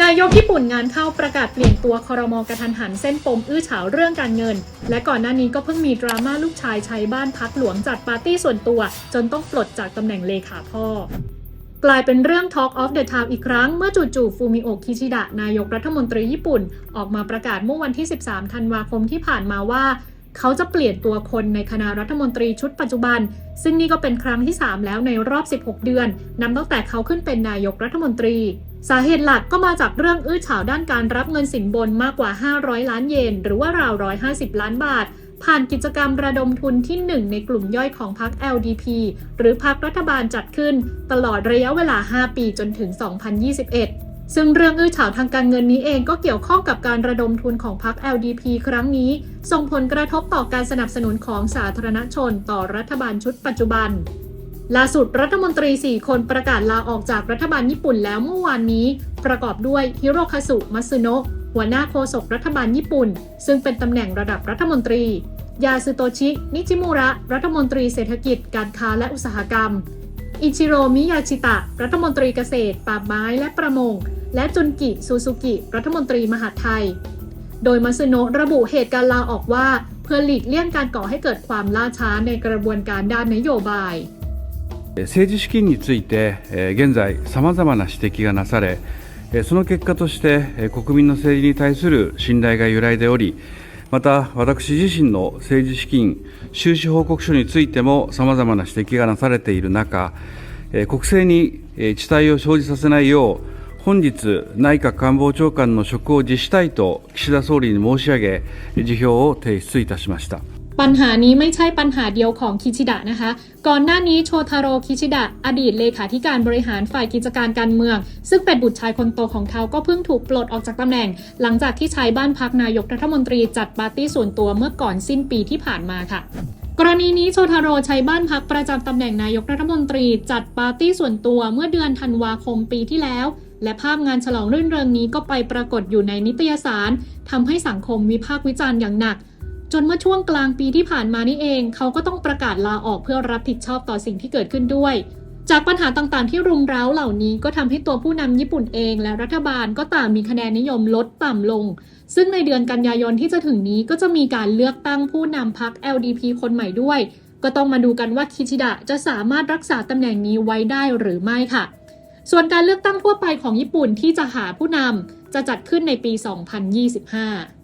นายกญี่ปุ่นงานเข้าประกาศเปลี่ยนตัวคอรมอกระทันหันเส้นปมอื้อฉาวเรื่องการเงิน และก่อนหน้านี้ก็เพิ่งมีดราม่าลูกชายใช้บ้านพักหลวงจัดปาร์ตี้ส่วนตัว จนต้องปลดจากตำแหน่งเลขาพ่อกลายเป็นเรื่อง Talk of the Town อีกครั้ง เมื่อจู่ๆฟูมิโอะคิชิดะ นายกรัฐมนตรีญี่ปุ่น ออกมาประกาศเมื่อวันที่ 13 ธันวาคมที่ผ่านมาว่า เขาจะเปลี่ยนตัวคนในคณะรัฐมนตรีชุดปัจจุบัน ซึ่งนี่ก็เป็นครั้งที่ 3 แล้วในรอบ 16 เดือนนับตั้งแต่เขาขึ้นเป็นนายกรัฐมนตรี สาเหตุหลักก็มาจากเรื่องอื้อฉาวด้านการรับเงินสินบนมากกว่า 500 ล้านเยน หรือว่าราว 150 ล้านบาท ผ่านกิจกรรมระดมทุนที่ 1 ในกลุ่มย่อยของพรรค LDP หรือพรรครัฐบาลจัดขึ้น ตลอดระยะเวลา 5 ปีจนถึง 2021ซึ่งเรื่องอื้อฉาวทางการเงินนี้เองก็เกี่ยวข้องกับการระดมทุนของพรรค LDP ครั้งนี้ ส่งผลกระทบต่อการสนับสนุนของสาธารณชนต่อรัฐบาลชุดปัจจุบัน ล่าสุดรัฐมนตรี 4 คนประกาศลาออกจากรัฐบาลญี่ปุ่นแล้วเมื่อวานนี้ ประกอบด้วยฮิโรคาสุมัตสึโนะหัวหน้าโฆษกรัฐบาลญี่ปุ่น ซึ่งเป็นตำแหน่งระดับรัฐมนตรี ยาสึโตชิ นิจิมุระ รัฐมนตรีเศรษฐกิจ การค้าและอุตสาหกรรม อิชิโรมิยาชิตะ รัฐมนตรีเกษตร ป่าไม้และประมง และจุนกิ ซูซูกิ รัฐมนตรีมหาดไทย โดยมัตสึโนะระบุเหตุการลาออกว่า เพื่อหลีกเลี่ยงการก่อให้เกิดความล่าช้าในกระบวนการด้านนโยบาย 政治資金について、現在、さまざまな指摘がなされ、その結果として、国民の政治に対する信頼が揺らいでおり、また、私自身の政治資金収支報告書についてもさまざまな指摘がなされている中、国政にえー遅滞を生じさせないよう、本日、内閣官房長官の職を辞したいと岸田総理に申し上げ、辞表を提出いたしました。 ปัญหานี้ไม่ใช่ปัญหาเดียวของคิชิดะนะคะ ก่อนหน้านี้โชทาโร่คิชิดะ อดีตเลขาธิการบริหารฝ่ายกิจการการเมือง ซึ่งเป็นบุตรชายคนโตของเขาก็เพิ่งถูกปลดออกจากตำแหน่ง หลังจากที่ใช้บ้านพักนายกรัฐมนตรีจัดปาร์ตี้ส่วนตัวเมื่อก่อนสิ้นปีที่ผ่านมาค่ะกรณีนี้โชทาโร่ใช้บ้านพักประจำตำแหน่งนายกรัฐมนตรี จัดปาร์ตี้ส่วนตัวเมื่อเดือนธันวาคมปีที่แล้ว และภาพงานฉลองรื่นเริงนี้ก็ไปปรากฏอยู่ในนิตยสารทำให้สังคมวิพากษ์วิจารณ์อย่างหนัก จนเมื่อช่วงกลางปีที่ผ่านมานี่เอง เขาก็ต้องประกาศลาออกเพื่อรับผิดชอบต่อสิ่งที่เกิดขึ้นด้วย จากปัญหาต่างๆ ที่รุมเร้าเหล่านี้ก็ทำให้ตัวผู้นำญี่ปุ่นเองและรัฐบาลก็ต่างมีคะแนนนิยมลดต่ำลง ซึ่งในเดือนกันยายนที่จะถึงนี้ก็จะมีการเลือกตั้งผู้นำพรรค LDP คนใหม่ด้วย ก็ต้องมาดูกันว่าคิชิดะจะสามารถรักษาตำแหน่งนี้ไว้ได้หรือไม่ค่ะ ส่วนการเลือกตั้งทั่วไปของญี่ปุ่นที่จะหาผู้นำจะจัดขึ้นในปี 2025